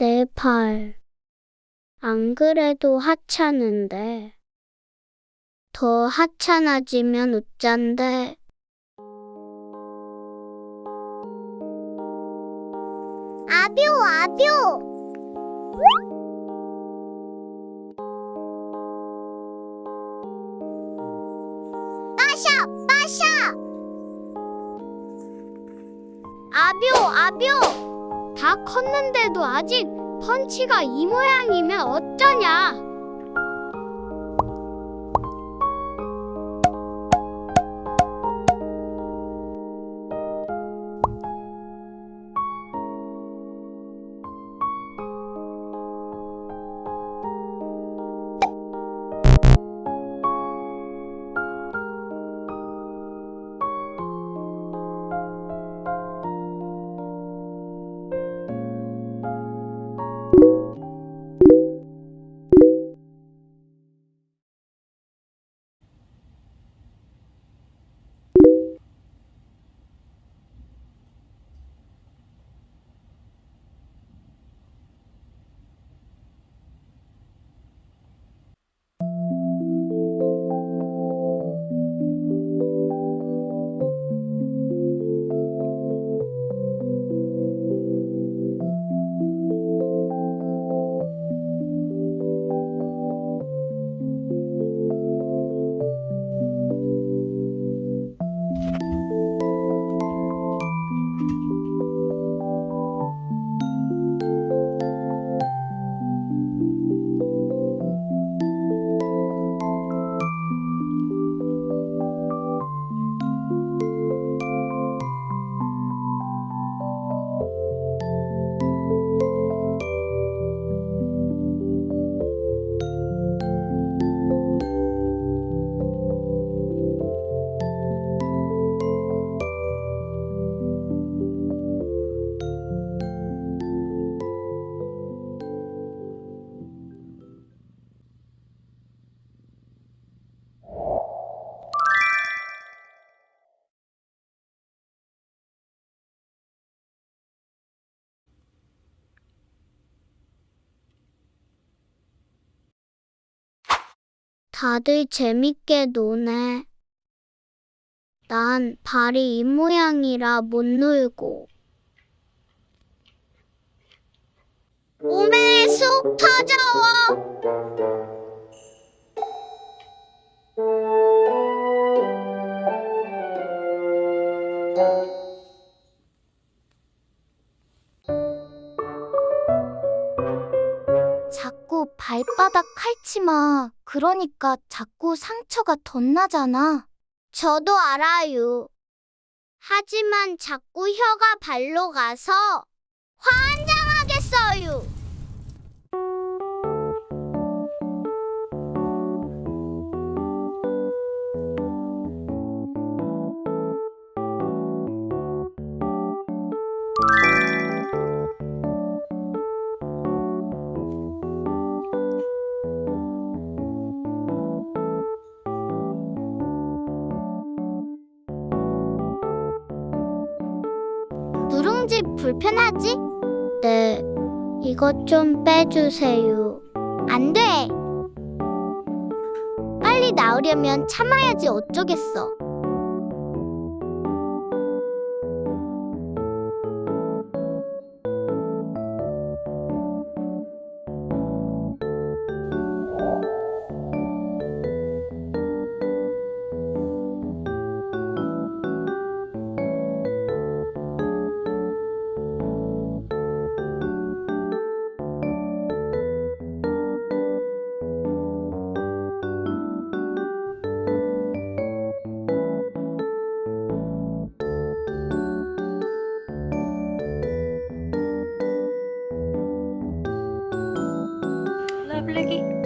내 팔. 안 그래도 하찮은데. 더 하찮아지면 웃잔데. 아뷰, 아뷰! 빠샤, 빠샤! 아뷰, 아뷰! 다 컸는데도 아직 펀치가 이 모양이면 어쩌냐? you 다들 재밌게 노네. 난 발이 이 모양이라 못 놀고. 오메 쑥 터져워. 발바닥 칼치 마. 그러니까 자꾸 상처가 덧나잖아. 저도 알아요. 하지만 자꾸 혀가 발로 가서 환장하겠어요. 누룽지 불편하지? 네. 이것 좀 빼주세요. 안 돼! 빨리 나으려면 참아야지 어쩌겠어. Lucky.